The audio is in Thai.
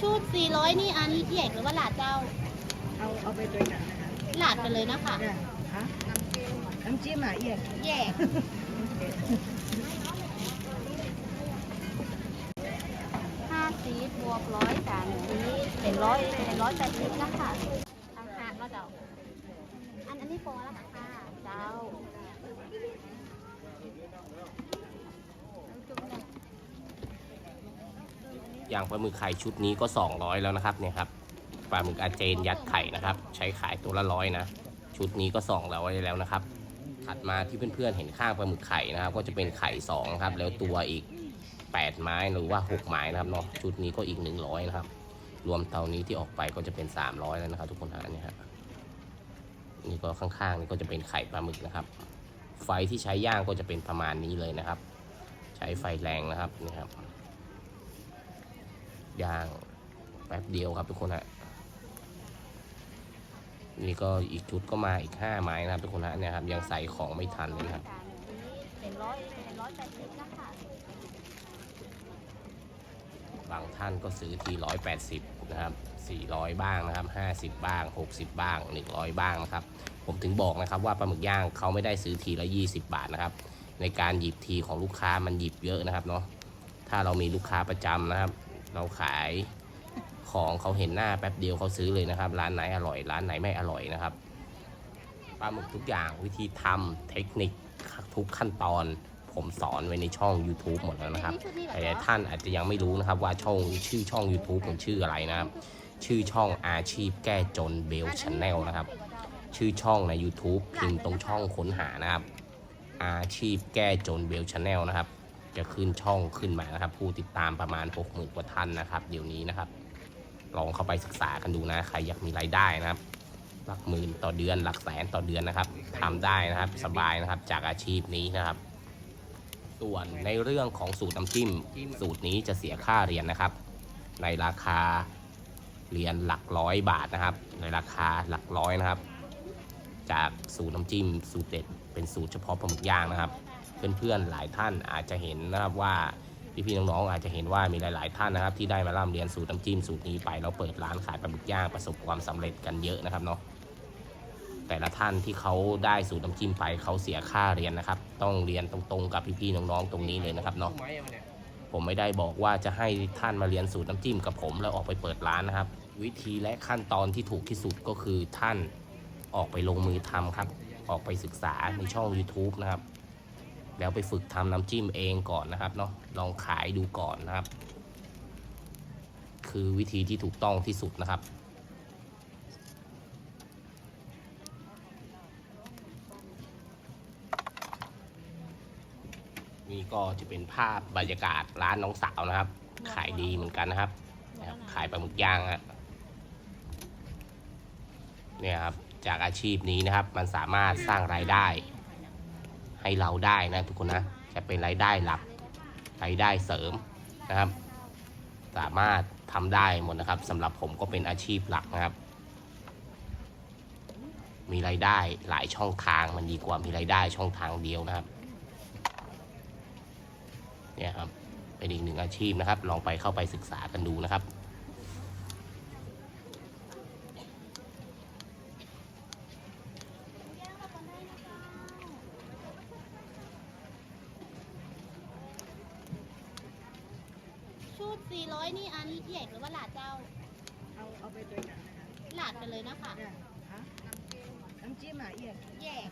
ชุด 400 นี่อันนี้แยกหรือว่าหลาดเจ้า เอาเอาไปด้วยกันนะคะหลาดกันเลยนะคะเนี่ยฮะน้ำจิ้มอะเอียดแยกห้าสิบบวกร้อยสามสิบเป็นร้อยเป็นร้อยแปดสิบนะคะทางหากเนาะเจ้า อันอันนี้โปรแล้วค่ะเจ้า อย่างปลาหมึกไข่ชุดนี้ก็ 200 แล้วนะครับเนี่ยครับปลาหมึกอาเจนยัดไข่นะครับ ใช้ขายตัวละร้อยนะ ชุดนี้ก็200แล้วนะครับ ถัดมาที่เพื่อนๆเห็นข้างปลาหมึกไข่นะครับ ก็จะเป็นไข่2ครับแล้วตัวอีก 8 ไม้หรือว่า 6 ไม้นะครับเนาะชุดนี้ก็อีก 100นะครับรวมเตานี้ที่ออกไปก็จะเป็น 300 แล้วนะครับ ทุกคนฮะเนี่ยครับนี่ก็ข้างๆนี่ก็จะเป็นไข่ปลาหมึกนะครับ ไฟที่ใช้ย่างก็จะเป็นประมาณนี้เลยนะครับ ใช้ไฟแรงนะครับนี่ครับ ย่างแป๊บเดียวครับทุกคนฮะนี่ก็อีกชุดก็มาอีกห้าไม้นะครับทุกคนฮะเนี่ยครับยังใส่ของไม่ทันเลยนะครับเป็นร้อยเป็นร้อยแปดสิบนะคะบางท่านก็ซื้อทีร้อยแปดสิบนะครับสี่ร้อยบ้างนะครับห้าสิบบ้างหกสิบบ้างหนึ่งร้อยบ้างนะครับ ผมถึงบอกนะครับว่าปลาหมึกย่างเขาไม่ได้ซื้อทีละยี่สิบบาทนะครับ ในการหยิบทีของลูกค้ามันหยิบเยอะนะครับเนาะถ้าเรามีลูกค้าประจำนะครับ เราขายของเขาเห็นหน้าแป๊บเดียวเขาซื้อเลยนะครับ ร้านไหนอร่อยร้านไหนไม่อร่อยนะครับปลาหมึกทุกอย่างวิธีทำเทคนิคทุกขั้นตอนผมสอนไว้ในช่อง YouTube หมดแล้วนะครับแต่หลายท่านอาจจะยังไม่รู้นะครับว่าช่องชื่อช่อง YouTube ผมชื่ออะไรนะครับ ชื่อช่องอาชีพแก้จนเบลช n แนลนะครับ ชื่อช่องใน YouTube พิมพ์ตรงช่องค้นหานะครับ อาชีพแก้จนเบลช n แนลนะครับ จะขึ้นช่องขึ้นมานะครับ ผู้ติดตามประมาณ 60,000กว่าท่านนะครับ เดี๋ยวนี้นะครับ ลองเข้าไปศึกษากันดูนะ ใครอยากมีรายได้นะครับ หลักหมื่นต่อเดือนหลักแสนต่อเดือนนะครับทำได้นะครับสบายนะครับจากอาชีพนี้นะครับ ส่วนในเรื่องของสูตรน้ำจิ้ม สูตรนี้จะเสียค่าเรียนนะครับ ในราคาเรียนหลักร้อยบาทนะครับ ในราคาหลักร้อยนะครับ จากสูตรน้ำจิ้มสูตรเด็ดเป็นสูตรเฉพาะปลาหมึกย่างนะครับ เพื่อนๆหลายท่านอาจจะเห็นนะครับว่าพี่ๆน้องๆอาจจะเห็นว่ามีหลาย ๆ ท่านนะครับ ที่ได้มาร่ำเรียนสูตรน้ำจิ้มสูตรนี้ไปแล้วเปิดร้านขายปลาหมึกย่างประสบความสำเร็จกันเยอะนะครับเนาะแต่ละท่านที่เขาได้สูตรน้ำจิ้มไปเขาเสียค่าเรียนนะครับ ต้องเรียนตรงๆ กับพี่ๆน้องๆตรงนี้เลยนะครับเนาะผมไม่ได้บอกว่าจะให้ท่านมาเรียนสูตรน้ำจิ้มกับผมแล้วออกไปเปิดร้านนะครับ วิธีและขั้นตอนที่ถูกที่สุดก็คือท่านออกไปลงมือทำครับ ออกไปศึกษาในช่อง YouTube นะครับ แล้วไปฝึกทำน้ำจิ้มเองก่อนนะครับเนาะลองขายดูก่อนนะครับ คือวิธีที่ถูกต้องที่สุดนะครับนี่ก็จะเป็นภาพบรรยากาศร้านน้องสาวนะครับ ขายดีเหมือนกันนะครับ ขายปลาหมึกย่างฮะเนี่ยครับ จากอาชีพนี้นะครับ มันสามารถสร้างรายได้ ให้เราได้นะทุกคนนะจะเป็นรายได้หลักรายได้เสริมนะครับ สามารถทำได้หมดนะครับสำหรับผมก็เป็นอาชีพหลักนะครับ มีรายได้หลายช่องทางมันดีกว่ามีรายได้ช่องทางเดียวนะครับเนี่ยครับเป็นอีกหนึ่งอาชีพนะครับ ลองไปเข้าไปศึกษากันดูนะครับ ชุด 400 นี่อันนี้แยกหรือว่าหลาดเจ้า เอาเอาไปด้วยกันนะคะหลาดกันเลยนะคะ เนี่ยฮะน้ำจิ้มอะเอียด แยก